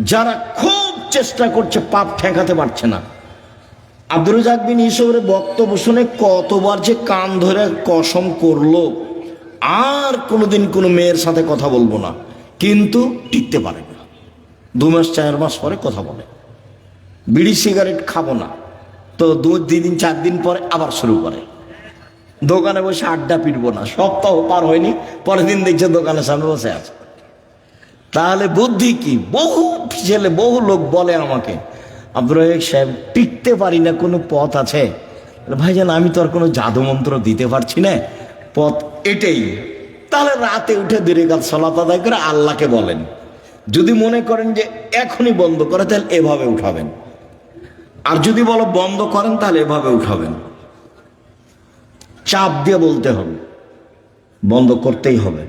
যারা খুব চেষ্টা করছে, পাপ ঠেকাতে পারছে না। আব্দুল রাজাক বিন ইসবের বক্তব্য শুনে কতবার যে কান ধরে কসম করল, আর কোনোদিন কোনো মেয়ের সাথে কথা বলব না। কিন্তু টিকতে পারে না। দু মাস, চার মাস পরে কথা বলে। বিড়ি সিগারেট খাব না। তো দু দিন, চার দিন পরে আবার শুরু করে। দোকানে বসে আড্ডা পিটবো না। সপ্তাহ পার হয়নি, পরের দিন দেখছে দোকানের সামনে বসে আছে। তাহলে বুদ্ধি কি? বহু ছেলে, বহু লোক বলে আমাকে আব্দুল রাজাক সাহেব টিকতে পারি না, কোনো পথ আছে? ভাইজান, আমি তো আর কোনো জাদু মন্ত্র দিতে পারছি না, পথ এটাই। তাহলে রাতে উঠে দূরে কাল সলাত আদায় করে আল্লাহকে বলেন। যদি মনে করেন যে এখনই বন্ধ করে, তাহলে এভাবে উঠাবেন। আর যদি বলো বন্ধ করেন, তাহলে এভাবে উঠাবেন। চাপ দিয়ে বলতে হবে, বন্ধ করতেই হবে।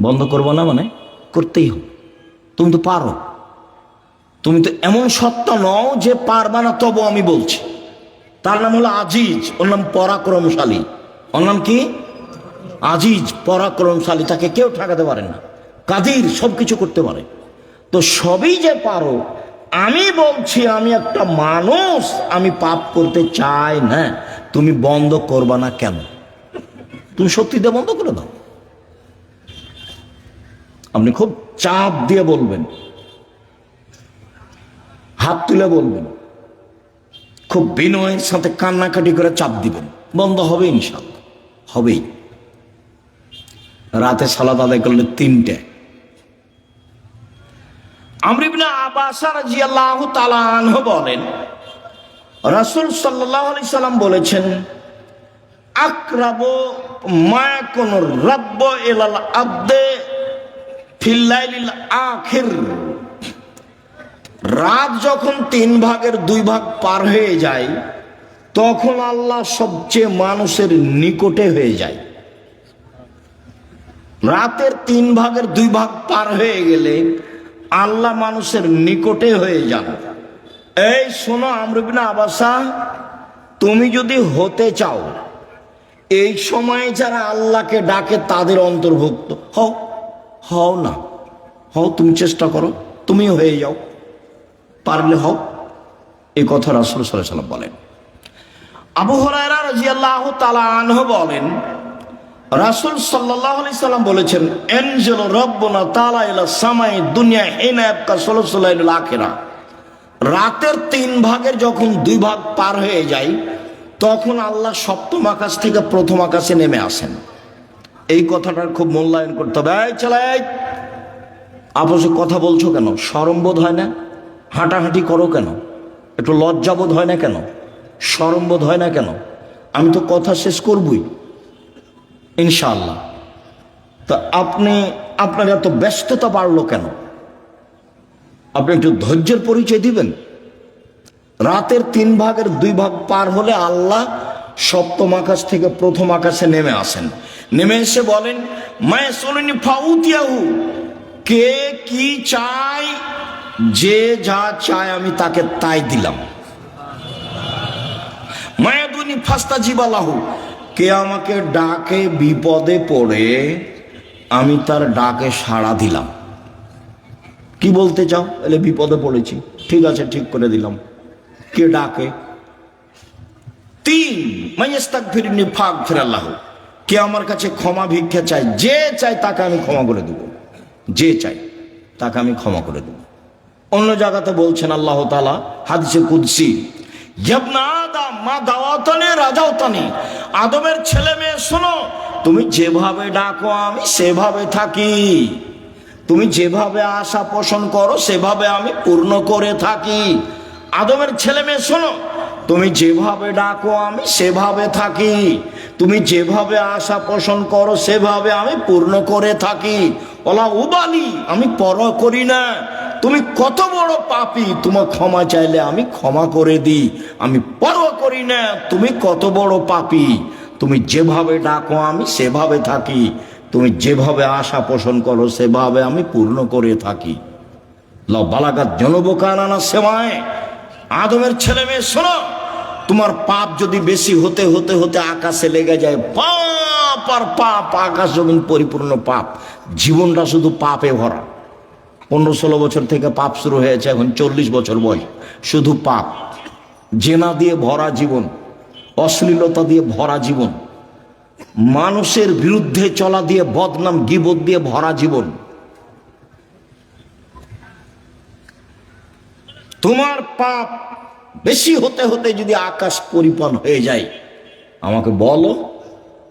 বন্ধ করব না মানে করতেই হবে। তুমি তো পারো। তুমি তো এমন সত্তা নও যে পারবা না, তবু আমি বলছি। তার নাম হলো আজিজ, ওর নাম পরাক্রমশালী। ওর নাম কি? আজিজ, পরাক্রমশালী। তাকে কেউ ঠেকাতে পারে না। কাদির সব কিছু করতে পারে। তো সবই যে পারো, আমি বলছি, আমি একটা মানুষ, আমি পাপ করতে চাই না। তুমি বন্ধ করবা না কেন? তুমি সত্যিতে বন্ধ করে দাও। আপনি খুব চাপ দিয়ে বলবেন। হাত তুলে বলবেন। খুব বিনয়ের সাথে কান্নাকাটি করে চাপ দিবেন। বন্ধ হবে ইনশাল্লাহ হবেই। রাতে সালাদ আদায় করলে তিনটে। বলেন, রাসূল সাল্লাম বলেছেন, আকরাবু মা কোন রাব্ব ইলাল আবদে রাত যখন তিন ভাগের দুই ভাগ পার হয়ে যায়, তখন আল্লাহ সবচেয়ে মানুষের নিকটে হয়ে যায়। রাতের তিন ভাগের দুই ভাগ পার হয়ে গেলে আল্লাহ মানুষের নিকটে হয়ে যান। এই শোনো আমরবিনা আবাসা, তুমি যদি হতে চাও, এই সময়ে যারা আল্লাহকে ডাকে তাদের অন্তর্ভুক্ত হও। হও না। হও, তুমি চেষ্টা করো। তুমিও হয়ে যাও। পারলে হও। এই কথা রাসুল সাল্লাম বলেন। আবু হরায়রা রাজিয়াল্লাহ তালা আনহ বলেন, রাসুল সাল্লাহ আলি সাল্লাম বলেছেন, এনজেল রব্বনা তালা সামাই দুনিয়া হেনা একটা ষোলো ষোলো আখেরা। রাতের তিন ভাগের যখন দুই ভাগ পার হয়ে যায়, তখন আল্লাহ সপ্তম আকাশ থেকে প্রথম আকাশে নেমে আসেন। এই কথাটার খুব মূল্যায়ন করতে হবে। এই চালাই আপসে কথা বলছো কেন? সরম্বোধ হয় না? হাঁটাহাঁটি করো কেন? একটু লজ্জাবোধ হয় না কেন? সরম্বোধ হয় না কেন? আমি তো কথা শেষ করবই। ইনশাআল্লাহ। তা আপনি, আপনার এত ব্যস্ততা বাড়লো কেন? আপনি একটু ধৈর্যের পরিচয় দিবেন? রাতের তিন ভাগের দুই ভাগ পার হলে আল্লাহ সপ্তম আকাশ থেকে প্রথম আকাশে নেমে আসেন। নেমে এসে বলেন, মায়ে শোনেনি ফাউতিয়াহু, কে কি চায়, যে যা চায় আমি তাকে তাই দিলাম। মায়াদুনি ফাস্তা জীবালাহু কে আমাকে ডাকে বিপদে পড়ে, আমি তার ডাকে সাড়া দিলাম। কি বলতে চাও? এলে বিপদে পড়েছি। ঠিক আছে, ঠিক করে দিলাম। কে ডাকে? তিন মাইস্তাক ফিরিনি ফাঁক ফিরাল্লাহ কে আমার কাছে ক্ষমা ভিক্ষা চাই যে চাই তাকে আমি ক্ষমা করে দেব। যে চাই তাকে আমি ক্ষমা করে দেব। অন্য জায়গাতে বলছেন আল্লাহ তালা হাদিসে কুদ্সি আদমের ছেলে মেয়ে, শোনো, তুমি যেভাবে ডাকো, আমি সেভাবে থাকি। তুমি যেভাবে আশা পোষণ করো, সেভাবে আমি পূর্ণ করে থাকি। আদমের ছেলে মেয়ে, শোনো, তুমি যেভাবে ডাকো, আমি সেভাবে থাকি। তুমি যেভাবে আশা পোষণ করো, সেভাবে আমি পূর্ণ করে থাকি। ওলা উবালি, আমি পর করি না। তুমি কত বড় পাপি তোমার ক্ষমা চাইলে আমি ক্ষমা করে দিই। আমি পরোয়া করি না, তুমি কত বড় পাপি। তুমি যেভাবে ডাকো, আমি সেভাবে থাকি। তুমি যেভাবে আশা পোষণ করো, সেভাবে আমি পূর্ণ করে থাকি। ল বালাগাত জনবকানানা সেমায়। আদমের ছেলে মেয়ে, শোনো। তোমার পাপ যদি বেশি হতে হতে হতে আকাশে লেগে যায়, পাপ আর পাপ, আকাশ জমিন পরিপূর্ণ পাপ। জীবনটা শুধু পাপে ভরা। পনেরো ষোলো বছর থেকে পাপ শুরু হয়েছে, এখন চল্লিশ বছর বয়স। শুধু পাপ। জেনা দিয়ে ভরা জীবন, অশ্লীলতা দিয়ে ভরা জীবন, মানুষের বিরুদ্ধে চলা দিয়ে বদনাম, গিবত দিয়ে ভরা জীবন। তোমার পাপ বেশি হতে হতে যদি আকাশ পরিপন হয়ে যায়, আমাকে বলো,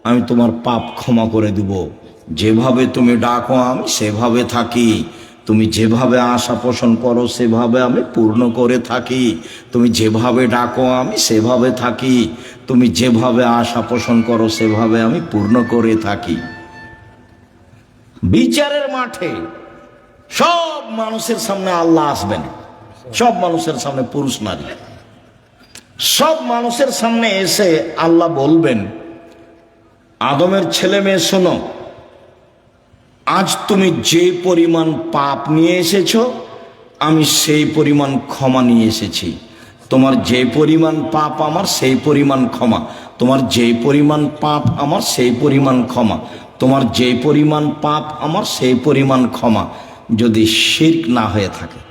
আমি তোমার পাপ ক্ষমা করে দিব। যেভাবে তুমি ডাকো, আমি সেভাবে থাকি। তুমি যেভাবে আশা পোষণ করো, সেভাবে আমি পূর্ণ করে থাকি। তুমি যেভাবে ডাকো, আমি সেভাবে থাকি। তুমি যেভাবে আশা পোষণ করো, সেভাবে আমি পূর্ণ করে থাকি। বিচারের মাঠে সব মানুষের সামনে আল্লাহ আসবেন। সব মানুষের সামনে পুরুষ নারী। সব মানুষের সামনে এসে আল্লাহ বলবেন, আদমের ছেলে মেয়ে শোনো, আজ তুমি যে পরিমাণ পাপ নিয়ে এসেছ, আমি সেই পরিমাণ ক্ষমা নিয়ে এসেছি। তোমার যে পরিমাণ পাপ আমার, সেই পরিমাণ ক্ষমা। তোমার যে পরিমাণ পাপ আমার, সেই পরিমাণ ক্ষমা। তোমার যে পরিমাণ পাপ আমার, সেই পরিমাণ ক্ষমা। যদি শির্ক না হয়ে থাকে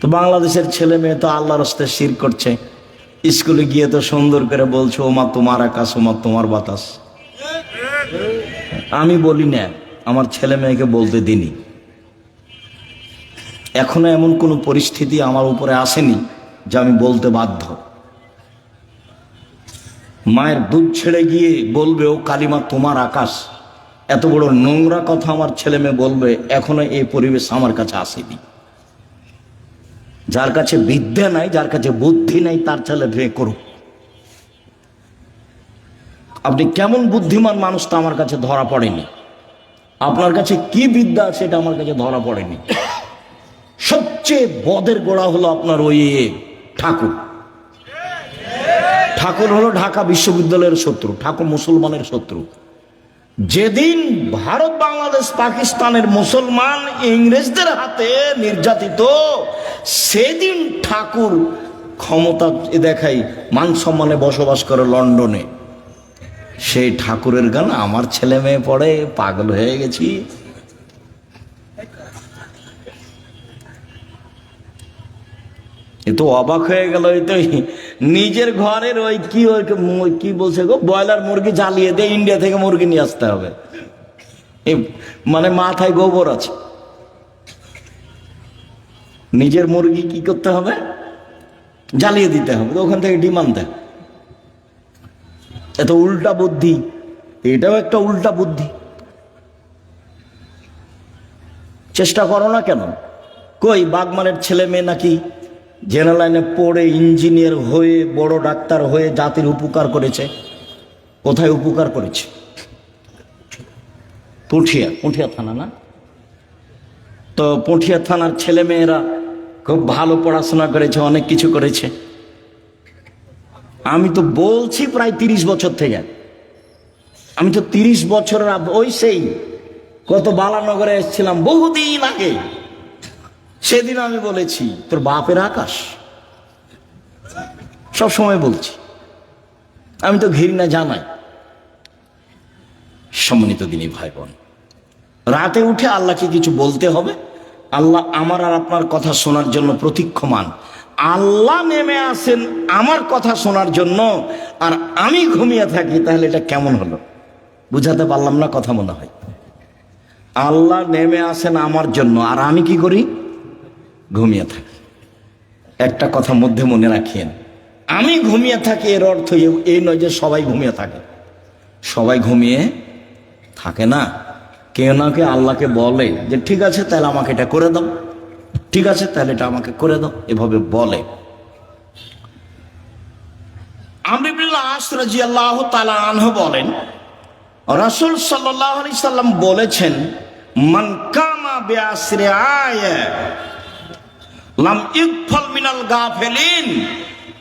তো বাংলাদেশের ছেলে মেয়ে তো আল্লাহর হস্তে শির করছে। স্কুলে গিয়ে তো সুন্দর করে বলছো, ওমা, তোমার আকাশ, ওমা, তোমার বাতাস। আমি বলি না, আমার ছেলে মেয়েকে বলতে দিনি। এখনও এমন কোনো পরিস্থিতি আমার উপরে আসেনি যে আমি বলতে বাধ্য। মায়ের দুধ ছেড়ে গিয়ে বলবে, ও কালিমা, তোমার আকাশ। এত বড় নোংরা কথা আমার ছেলে মেয়ে বলবে, এখনও এই পরিবেশ আমার কাছে আসেনি। যার কাছে বিদ্যা নাই, যার কাছে বুদ্ধি নাই, তার ছেলে বিয়ে করুক। আপনি কেমন বুদ্ধিমান মানুষ তা আমার কাছে ধরা পড়েনি। আপনার কাছে কি বিদ্যা এটা আমার কাছে ধরা পড়েনি। সবচেয়ে বদের গোড়া হলো আপনার ওই ঠাকুর। ঠাকুর হলো ঢাকা বিশ্ববিদ্যালয়ের শত্রু, ঠাকুর মুসলমানের শত্রু। যেদিন ভারত, বাংলাদেশ, পাকিস্তানের মুসলমান ইংরেজদের হাতে নির্যাতিত, সেদিন ঠাকুর ক্ষমতা দেখাই মান সম্মানে বসবাস করে লন্ডনে। সেই ঠাকুরের গান আমার ছেলে মেয়ে পড়ে, পাগল হয়ে গেছি। এ তো অবাক হয়ে গেল এই তো নিজের ঘরের ওই কি ওই কি বলছে গো? ব্রয়লার মুরগি জ্বালিয়ে দিয়ে ইন্ডিয়া থেকে মুরগি নিয়ে আসতে হবে। মানে মাথায় গোবর আছে। নিজের মুরগি কি করতে হবে? জ্বালিয়ে দিতে হবে। ওখান থেকে ডিম আনতে হবে। এত উল্টা বুদ্ধি। এটাও একটা উল্টা বুদ্ধি। চেষ্টা করো না কেন? কই বাগমানের ছেলে মেয়ে নাকি জেনারেল লাইনে পড়ে ইঞ্জিনিয়ার হয়ে বড় ডাক্তার হয়ে জাতির উপকার করেছে। কোথায় উপকার করেছে? পুঠিয়া। পুঠিয়া থানা না? তো পুঠিয়া থানার ছেলে মেয়েরা খুব ভালো পড়াশোনা করেছে অনেক কিছু করেছে। আমি তো বলছি প্রায় তিরিশ বছর থেকে। আমি তো তিরিশ বছরের ওই সেই কত বালানগরে এসেছিলাম বহুদিন আগে। সেদিন আমি বলেছি, তোর বাপের আকাশ? সব সময় বলছি। আমি তো ঘৃণা জানাই। সম্মানিত দিনী ভাই বোন রাতে উঠে আল্লাহকে কিছু বলতে হবে। আল্লাহ আমার আর আপনার কথা শোনার জন্য প্রতীক্ষমান। আল্লাহ নেমে আসেন আমার কথা শোনার জন্য, আর আমি ঘুমিয়ে থাকি, তাহলে এটা কেমন হলো? বুঝাতে পারলাম না কথা মনে হয়। আল্লাহ নেমে আসেন আমার জন্য, আর আমি কি করি? ঘুমিয়ে থাকি। একটা কথা মধ্যে মনে রাখিয়েন, আমি ঘুমিয়ে থাকি এর অর্থ এই নয় যে সবাই ঘুমিয়ে থাকে। সবাই ঘুমিয়ে থাকে না। কেউ না কেউ আল্লাহকে বলে যে, ঠিক আছে, তাহলে আমাকে এটা করে দাও। ঠিক আছে, তাহলে এটা আমাকে করে দাও। এভাবে বলে। আল্লাহ বলেন, রাসুল সাল্লাম বলেছেন, মান কামা বেআসরে আয় লাম ইকফল মিনাল গাফেলিন।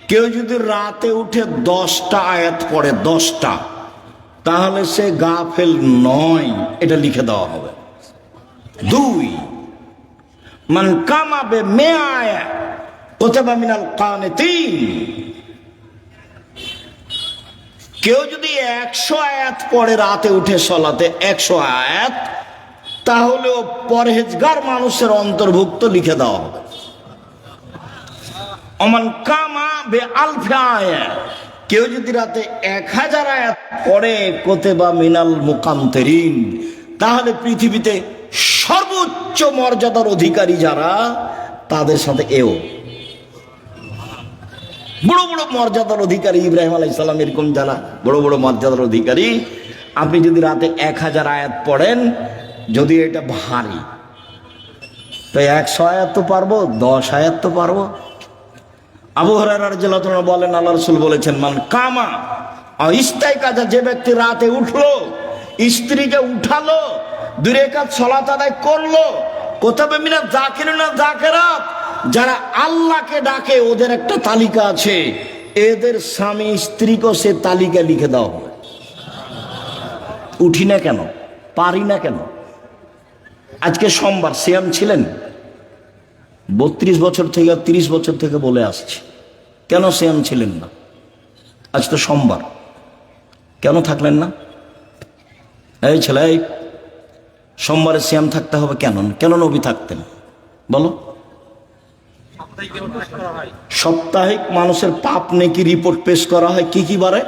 কেউ যদি রাতে উঠে দশটা আয়াত পড়ে, দশটা, তাহলে সে গাফেল নয়, এটা লিখে দেওয়া হবে। দুই, মান কামাবে মে আয়া কোথাবা মিনাল কানে তিন কেউ যদি একশো আয়াত পরে রাতে উঠে সলাতে একশো আয়াত তাহলে ও পরহেজগার মানুষের অন্তর্ভুক্ত লিখে দেওয়া হবে। অমান কামা বে আলফে আয়াত কেউ যদি রাতে এক হাজার আয়াত পড়ে কোতে বা মিনাল মুকান্তেরিন, তাহলে পৃথিবীতে সর্বোচ্চ মর্যাদার অধিকারী যারা, তাদের সাথে এও। বড় বড় মর্যাদার অধিকারী ইব্রাহিম আলাইসাল্লাম এরকম যারা বড় বড় মর্যাদার অধিকারী, আপনি যদি রাতে এক হাজার আয়াত পড়েন, যদি এটা ভারী, তো একশো আয়াত তো পারব, দশ আয়াত তো পারব। আবু হরার জেলাতনা বলেন, আল্লাহ রসুল বলেছেন, মান কামা ইস্তাই কাজা যে ব্যক্তি রাতে উঠল, স্ত্রীকে উঠালো, দূরে কাজ সলাত আদায় করল কোথাও মিনা জাকির না জাকেরাত যারা আল্লাহকে ডাকে, ওদের একটা তালিকা আছে, এদের স্বামী স্ত্রীকেও সে তালিকা লিখে দেওয়া হবে। উঠি না কেন? পারি না কেন? আজকে সোমবার, সিয়াম ছিলেন? বত্রিশ বছর থেকে তিরিশ বছর থেকে বলে আসছি। কেন সিয়াম ছিলেন না? আজ তো সোমবার। কেন থাকলেন না? এই ছেলে, সোমবারে সিয়াম থাকতে হবে কেন? কেন নবী থাকতেন? বলো। সাপ্তাহিক মানুষের পাপ নেকি রিপোর্ট পেশ করা হয় কি কি বারে?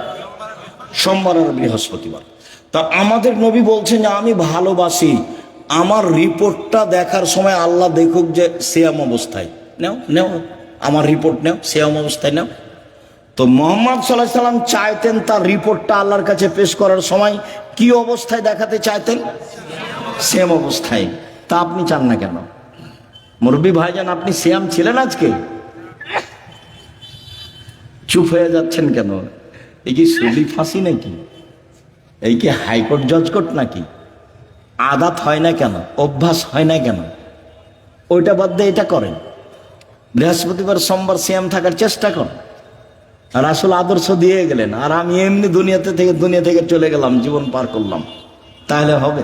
সোমবার আর বৃহস্পতিবার। তা আমাদের নবী বলছেন যে, আমি ভালোবাসি। আমার রিপোর্টটা দেখার সময় আল্লাহ দেখুক যে সিয়াম অবস্থায়। নেও নেও, আমার রিপোর্ট নেও, সিয়াম অবস্থায় নেও। তো মোহাম্মদ সাল্লাহ সাল্লাম চাইতেন তার রিপোর্টটা আল্লাহর কাছে পেশ করার সময় কি অবস্থায় দেখাতে চাইতেন? সেম অবস্থায়। তা আপনি চান না কেন? মুরব্বী ভাইজান, আপনি সিয়াম ছিলেন আজকে? চুপ হয়ে যাচ্ছেন কেন? এই কি সুলি ফাঁসি নাকি? এই কি হাইকোর্ট জজ কোর্ট নাকি? আদাত হয় না কেন? অভ্যাস হয় না কেন? ওইটা বাদ দিয়ে এটা করেন। বৃহস্পতিবার সোমবার সিয়াম থাকার চেষ্টা করেন। আর আসল আদর্শ দিয়ে গেলেন। আর আমি এমনি দুনিয়াতে থেকে, দুনিয়া থেকে চলে গেলাম, জীবন পার করলাম। তাহলে হবে?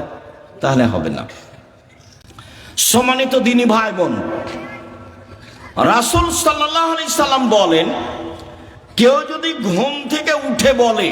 তাহলে হবে না। সমানিত দিনী ভাই বোন রাসুল সাল্লাম বলেন, কেউ যদি ঘুম থেকে উঠে বলে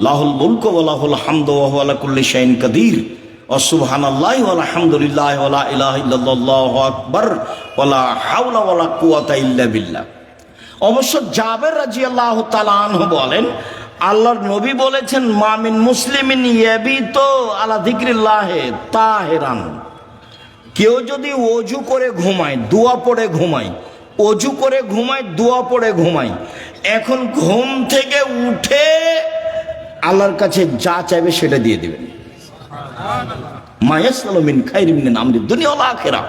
লাহুল মুলকু ওয়া লাহুল হামদু ওয়া আলা কুল্লি শাইইন কাদির। ওয়া সুবহানাল্লাহি ওয়া আলহামদুলিল্লাহি ওয়া লা ইলাহা বিল্লাহ। অবশ্য তাআলা আনহু বলেন, আল্লাহর নবী বলেছেন মামিন মুসলিমিন তাহিরান। কেউ যদি অজু করে ঘুমায়, দোয়া পড়ে ঘুমায় অজু করে ঘুমায় দোয়া পড়ে ঘুমায় এখন ঘুম থেকে উঠে আল্লাহর কাছে যা চাইবে সেটা দিয়ে দিবেন। মায়াসমিন খাইরিমিন আমরি দুনিয়া আখিরা।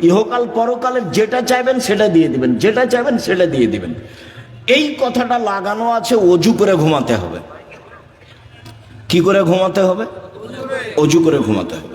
ইহকাল পরকালের যেটা চাইবেন সেটা দিয়ে দিবেন, যেটা চাইবেন সেটা দিয়ে দিবেন। এই কথাটা লাগানো আছে, অজু করে ঘুমাতে হবে। কি করে ঘুমাতে হবে? অজু করে ঘুমাতে হবে।